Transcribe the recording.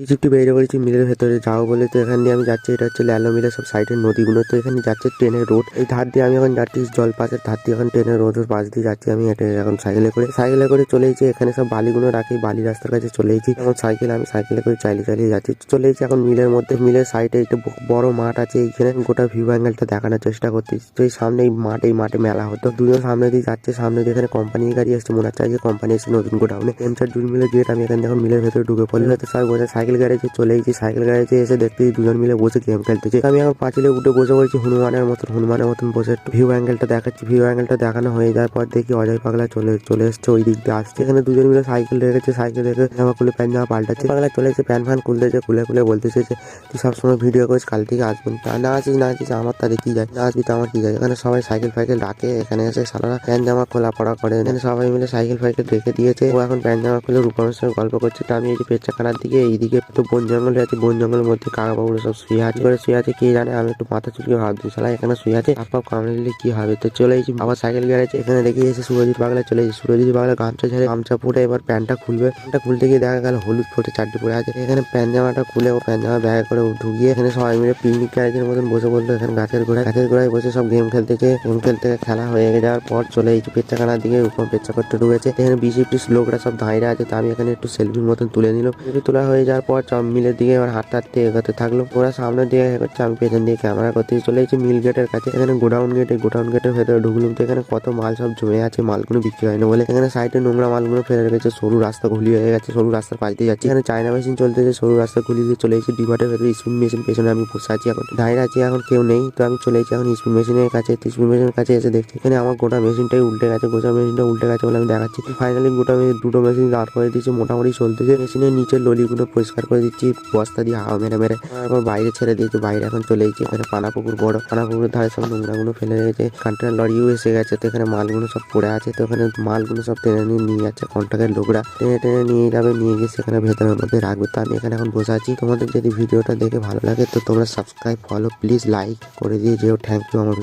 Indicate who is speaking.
Speaker 1: রিসিপ্টটি বেরিয়ে পড়েছি, মিলের ভেতরে যাও বলে তো এখান দিয়ে আমি যাচ্ছি। এটা হচ্ছে ল্যালো মিলের সব সাইডের নদীগুলো। তো এখানে যাচ্ছে ট্রেনের রোড। এই ধার দিয়ে আমি এখন যাচ্ছি জল পাশের ধার দিয়ে এখন ট্রেনের রোডের পাশ দিয়ে যাচ্ছি আমি এটা এখন সাইকেলে করে। সাইকেলে করে চলে এসেছি, এখানে সব বালিগুলো রাখি, বালি রাস্তার কাছে চলে এসেছি। এখন সাইকেল, আমি সাইকেলে করে চালিয়ে চালিয়ে যাচ্ছি। চলে এসেছি এখন মিলের মধ্যে। মিলের সাইডে একটা বড় মাঠ আছে, এইখানে গোটা ভিউ অ্যাঙ্গেলটা দেখানোর চেষ্টা করছি। তো এই সামনে এই মাঠ, এই মাঠে মেলা হতো। দুজন সামনে দিয়ে যাচ্ছে, সামনে দিয়ে এখানে কোম্পানি গাড়ি আসছে, মনে হচ্ছে কোম্পানি এসেছে নতুন গোডাউনে। এমসার জুন মিলের গেট আমি এখানে যখন মিলের ভেতরে ঢুকে পড়লে হয়তো সবাই বসে সাইকেল গ্যারেজে চলে গেছি। সাইকেল গ্যারেজে এসে দেখতে দুজন মিলে বসে গেম খেলতেছে। আমি এখন পাঁচিলে উঠে বসে পড়েছি হনুমানের মতন। হনুমানের মতন বসে একটু ভিউ অ্যাঙ্গেলটা দেখাচ্ছি। ভিউ অ্যাঙ্গেলটা দেখানো হয়ে যাওয়ার পর দেখি অজয় পাগলা চলে চলে এসছে ওই দিক দিয়ে আসছে। এখানে দুজন মিলে সাইকেল রেখেছে, সাইকেল রেখে জামা খুলে প্যান্ট জামা পাল্টাচ্ছে। পাগলা চলে এসে প্যান্ট ফ্যান খুলতেছে খুলে খুলে বলতেছে যে, তুই সবসময় ভিডিও করিস, কাল থেকে আসবেন তা না আসিস না আসিস, আমার তাদের কি যায়? না আসবি তো আমার কি যায়? এখানে সবাই সাইকেল ফাইকেল রাখে। এখানে এসে সারা প্যান্ট জামা খোলা পড়া করে। এখানে সবাই মিলে সাইকেল ফাইকেল রেখে দিয়েছে। ও এখন প্যান্ট জামা খুলে রূপমের সঙ্গে গল্প করছে। তো আমি এই যে পেচ্ছাখানার দিকে, এইদিকে তো বন জঙ্গলে আছে, বন জঙ্গলের মধ্যে কাকাবাবুরা সব শুয়ে আছে। করে শুয়ে আছে, কে জানে আমি একটু মাথা চুলকে ভাবছি শালা এখানে শুয়ে আছে, হাত পা কামড়ে নিলে কি হবে? তো চলে এসেছি আবার সাইকেল গ্যারেজ, এখানে দেখে এসে সুরজিৎ বাগলা চলে এসেছি। সুরজিৎ বাগলা গামছা ছেড়ে গামছা পরে এবার প্যান্টটা খুলবে। প্যান্টটা খুলতে গিয়ে দেখা গেল হলুদ ফোটে চারটি পরে আছে। এখানে প্যান্ট জামাটা খুলে ও প্যান্ট জামা ব্যাগে করে ঢুকিয়ে এখানে সবাই মিলে পিকনিক গ্যারেজের মতন বসে বলল এখানে গাছের গোড়ায় গাছের গোড়ায় বসে সব গেম খেলতেছে গেম খেলতে খেলা হয়ে যাওয়ার পর চলে এসেছি পেচ্চাখানার দিকে, উপর পেচ্চা করতে ঢুকেছে। এখানে বিশি লোকরা সব দাঁড়িয়ে আছে, তো আমি এখানে একটু সেলফির মতন তুলে নিলাম। তোলা হয়ে যাওয়ার পর সব মিলের দিকে এবার হাঁটতে হাঁটতে এগোতে থাকল। ওরা সামনের দিকে এগোচ্ছে আমি পেছন দিয়ে ক্যামেরা করতে চলে এসেছি মিল গেটের কাছে। এখানে গোডাউন গেটে, গোডাউন গেটের ভেতরে ঢুকলাম তো এখানে কত মাল সব জমে আছে, মালগুলো বিক্রি হয় না বলে। এখানে সাইডে নোংরা মালগুলো ফেলে রেখেছে, সরু রাস্তা ঘুলি হয়ে গেছে, সরু রাস্তার পাশ দিয়ে যাচ্ছে। এখানে চায়না মেশিন চলতেছে সরু রাস্তা ঘুলি দিয়ে চলে এসেছি ডিমার্টের ভেতরে স্পিন মেশিন, পেছনে আমি বসে আছি এখন। দাঁড়িয়ে আছি, এখন কেউ নেই, তো আমি চলে এসেছি এখন স্পিন মেশিনের কাছে। স্পিন মেশিনের কাছে এসে দেখছি, এখানে আমার গোটা মেশিনটাই উল্টে গেছে, গোটা মেশিনটা উল্টে গেছে বলে আমি দেখাচ্ছি। ফাইনালি গোটা মেশিন দুটো মেশিন দাঁড় করে দিয়েছি, মোটামুটি চলতেছে। মেশিনের নিচের ললিগুলো পরিষ্কার করে দিচ্ছি, বস্তা দিয়ে হাওয়া মেরে মেরে, তারপর বাইরে ছেড়ে দিয়েছি, বাইরে এখন চলে এসেছি, এখানে পানা পুকুর বড় পানা পুকুরের ধারে সব নোংরাগুলো ফেলে রেখেছে কন্টেনার লরিও এসে গেছে, তো এখানে মালগুলো সব পড়ে আছে, তো এখানে মালগুলো সব টেনে নিয়ে নিয়ে যাচ্ছে কন্ট্রাক্টের লোকরা, টেনে টেনে নিয়ে যাবে, নিয়ে গিয়ে সেখানে ভেতরের মধ্যে রাখবে, তো আমি এখানে এখন বসে আছি, তোমাদের যদি ভিডিওটা দেখে ভালো লাগে, তো তোমরা সাবস্ক্রাইব ফলো প্লিজ লাইক করে দিয়ে যেও থ্যাংক ইউ আমার